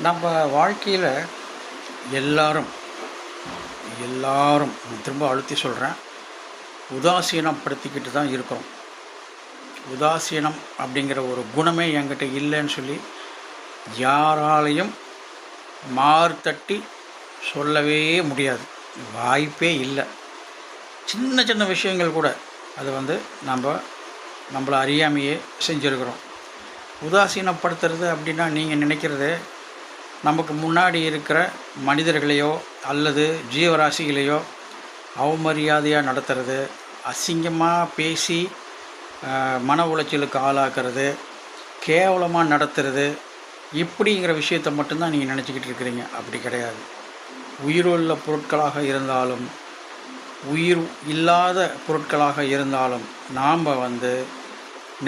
நம்ம வாழ்க்கையில் எல்லாரும் எல்லாரும் திரும்ப அழுத்தி சொல்கிறேன் உதாசீனம் படுத்திக்கிட்டு தான் இருக்கிறோம். உதாசீனம் அப்படிங்கிற ஒரு குணமே என்கிட்ட இல்லைன்னு சொல்லி யாராலையும் மார்த்தட்டி சொல்லவே முடியாது. வாய்ப்பே இல்லை. சின்ன சின்ன விஷயங்கள் கூட அது வந்து நம்ம நம்மளை அறியாமையே செஞ்சுருக்கிறோம். உதாசீனப்படுத்துறது அப்படின்னா நீங்கள் நினைக்கிறது நமக்கு முன்னாடி இருக்கிற மனிதர்களையோ அல்லது ஜீவராசிகளையோ அவமரியாதையாக நடத்துறது அசிங்கமாக பேசி மன உளைச்சலுக்கு ஆளாக்குறது கேவலமாக நடத்துறது இப்படிங்கிற விஷயத்தை மட்டும்தான் நீங்கள் நினச்சிக்கிட்டு இருக்கிறீங்க. அப்படி கிடையாது. உயிருள்ள பொருட்களாக இருந்தாலும் உயிர் இல்லாத பொருட்களாக இருந்தாலும் நாம் வந்து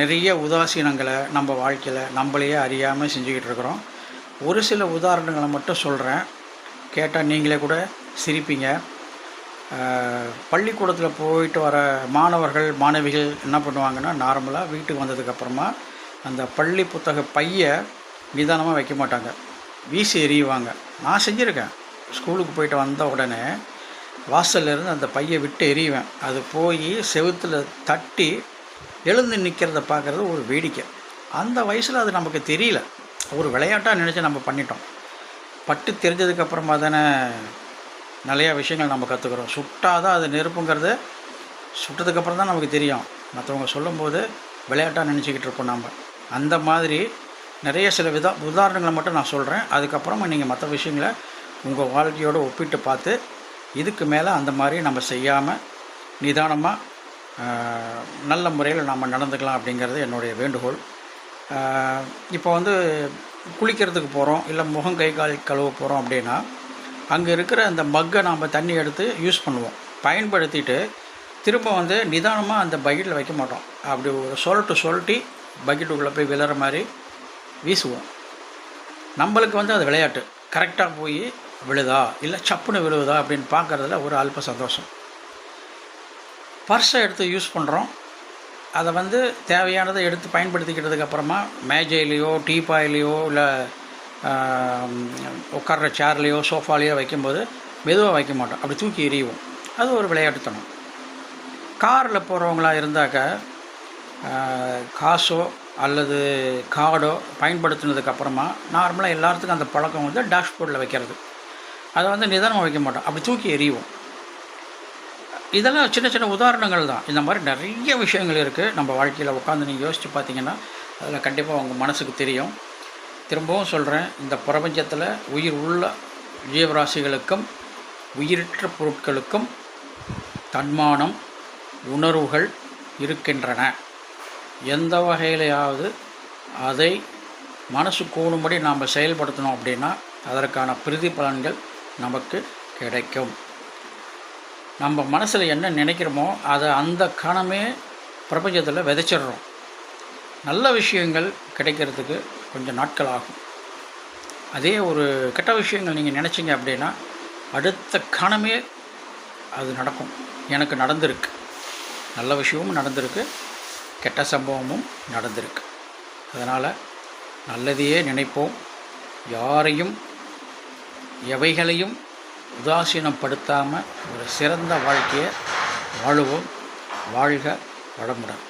நிறைய உதாசீனங்களை நம்ம வாழ்க்கையில் நம்மளையே அறியாமல் செஞ்சுக்கிட்டு இருக்கிறோம். ஒரு சில உதாரணங்களை மட்டும் சொல்கிறேன் கேட்டால் நீங்களே கூட சிரிப்பீங்க. பள்ளிக்கூடத்தில் போயிட்டு வர மாணவர்கள் மாணவிகள் என்ன பண்ணுவாங்கன்னா நார்மலாக வீட்டுக்கு வந்ததுக்கப்புறமா அந்த பள்ளி புத்தக பையை நிதானமாக வைக்க மாட்டாங்க. வீசி எறியுவாங்க நான் செஞ்சுருக்கேன். ஸ்கூலுக்கு போயிட்டு வந்த உடனே வாசல்ல இருந்து அந்த பையை விட்டு எறிவேன். அது போய் செவுத்தில் தட்டி எழுந்து நிற்கிறத பார்க்குறது ஒரு வேடிக்கை. அந்த வயசில் அது நமக்கு தெரியல. ஒரு விளையாட்டாக நினச்சி நம்ம பண்ணிட்டோம். பட்டு தெரிஞ்சதுக்கப்புறமா தானே நிறையா விஷயங்கள் நம்ம கற்றுக்குறோம் சுட்டாதான் அது நெருப்புங்கிறது. சுட்டதுக்கப்புறம் தான் நமக்கு தெரியும். மற்றவங்க சொல்லும்போது விளையாட்டாக நினச்சிக்கிட்டு இருப்போம் நம்ம அந்த மாதிரி நிறைய சில விதா உதாரணங்களை மட்டும் நான் சொல்கிறேன் அதுக்கப்புறமா நீங்கள் மற்ற விஷயங்களை உங்கள் வாழ்க்கையோடு ஒப்பிட்டு பார்த்து இதுக்கு மேலே அந்த மாதிரி நம்ம செய்யாமல் நிதானமாக நல்ல முறையில் நாம் நடந்துக்கலாம் அப்படிங்கிறது என்னுடைய வேண்டுகோள். இப்போ வந்து குளிக்கிறதுக்கு போகிறோம் இல்லை முகம் கை கால் கழுவ போகிறோம் அப்படின்னா அங்கே இருக்கிற அந்த மக்கை நாம் தண்ணி எடுத்து யூஸ் பண்ணுவோம். பயன்படுத்திட்டு திரும்ப வந்து நிதானமாக அந்த பக்கெட்டில் வைக்க மாட்டோம். அப்படி ஒரு சொல்லட்டு சொல்லட்டி பக்கெட்டுக்குள்ளே போய் விழுற மாதிரி வீசுவோம். நம்மளுக்கு வந்து அது விளையாட்டு. கரெக்டாக போய் விழுதா இல்லை சப்புன்னு விழுவுதா அப்படின்னு பார்க்குறதுல ஒரு அல்ப சந்தோஷம். பர்ஸை எடுத்து யூஸ் பண்ணுறோம் அதை வந்து தேவையானதை எடுத்து பயன்படுத்திக்கிட்டதுக்கு அப்புறமா மேஜையிலையோ டீப்பாயிலையோ இல்லை உட்கார்ற சேர்லேயோ சோஃபாலேயோ வைக்கும்போது மெதுவாக வைக்க மாட்டோம். அப்படி தூக்கி எறிவோம். அது ஒரு விளையாட்டுத்தனம். காரில் போகிறவங்களா இருந்தாக்க காசோ அல்லது கார்டோ பயன்படுத்தினதுக்கு அப்புறமா நார்மலாக எல்லாத்துக்கும் அந்த பழக்கம் வந்து டேஷ்போர்டில் வைக்கிறது. அதை வந்து நிதானமாக வைக்க மாட்டோம். அப்படி தூக்கி எறிவோம். இதெல்லாம் சின்ன சின்ன உதாரணங்கள் தான். இந்த மாதிரி நிறைய விஷயங்கள் இருக்குது நம்ம வாழ்க்கையில் உட்காந்து நீங்கள் யோசித்து பார்த்தீங்கன்னா அதில் கண்டிப்பாக உங்கள் மனசுக்கு தெரியும். திரும்பவும் சொல்கிறேன் இந்த பிரபஞ்சத்தில் உயிர் உள்ள ஜீவராசிகளுக்கும் உயிரற்ற பொருட்களுக்கும் தன்மானம் உணர்வுகள் இருக்கின்றன. எந்த வகையிலையாவது அதை மனசு கூடும்படி நாம் செயல்படுத்தணும் அப்படின்னா அதற்கான பிரதிபலன்கள் நமக்கு கிடைக்கும். நம்ம மனசில் என்ன நினைக்கிறோமோ அதை அந்த கணமே பிரபஞ்சத்தில் விதைச்சிடுறோம். நல்ல விஷயங்கள் கிடைக்கிறதுக்கு கொஞ்சம் நாட்கள் ஆகும். அதே ஒரு கெட்ட விஷயங்கள் நீங்கள் நினச்சிங்க அப்படின்னா அடுத்த கணமே அது நடக்கும். எனக்கு நடந்திருக்கு. நல்ல விஷயமும் நடந்திருக்கு. கெட்ட சம்பவமும் நடந்திருக்கு. அதனால் நல்லதையே நினைப்போம். யாரையும் எவைகளையும் உதாசீனப்படுத்தாமல் ஒரு சிறந்த வாழ்க்கையை வாழுவோம் வாழ்க வளமுடன்.